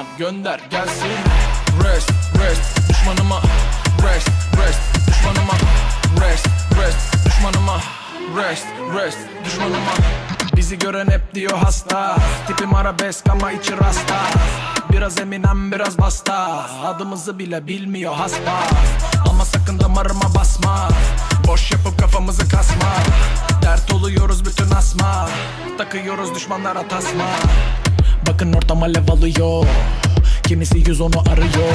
Düşman gönder gelsin. Rest rest düşmanıma. Rest rest düşmanıma. Rest rest düşmanıma. Rest rest düşmanıma. Bizi gören hep diyor hasta. Tipim arabesk ama içi rasta. Biraz eminem biraz basta. Adımızı bile bilmiyor hasba Ama sakın damarıma basma. Boş yapıp kafamızı kasma. Dert oluyoruz bütün asma. Takıyoruz düşmanlara tasma Bakın ortam alev alıyor. Kimisi 110'u arıyor.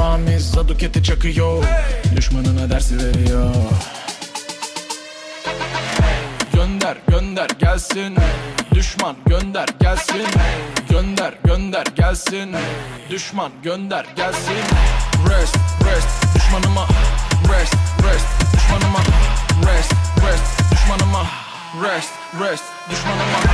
Ramiz Zaduket'i çakıyor. Düşmanına dersi veriyor. Gönder gönder gelsin. Düşman gönder gelsin. Gönder gönder gelsin. Düşman gönder gelsin. Rest rest düşmanıma. Rest rest düşmanıma. Rest rest düşmanıma. Rest rest düşmanıma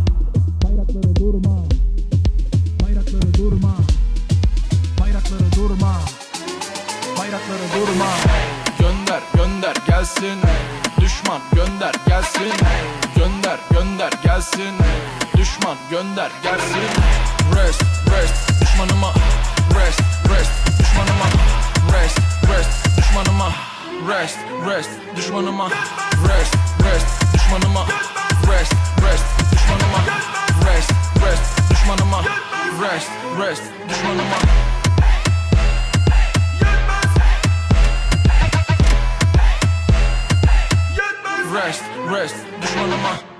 Bayrakları durma. Gönder gönder gelsin. Düşman gönder gelsin. Gönder gönder gelsin. Düşman gönder gelsin. Rest rest düşmanıma. Rest rest düşmanıma. Rest rest düşmanıma. Rest rest düşmanıma. Rest rest düşmanıma. Rest rest düşmanıma. Rest rest düşmanıma. Rest rest düşmanıma rest, rest Düşmanıma.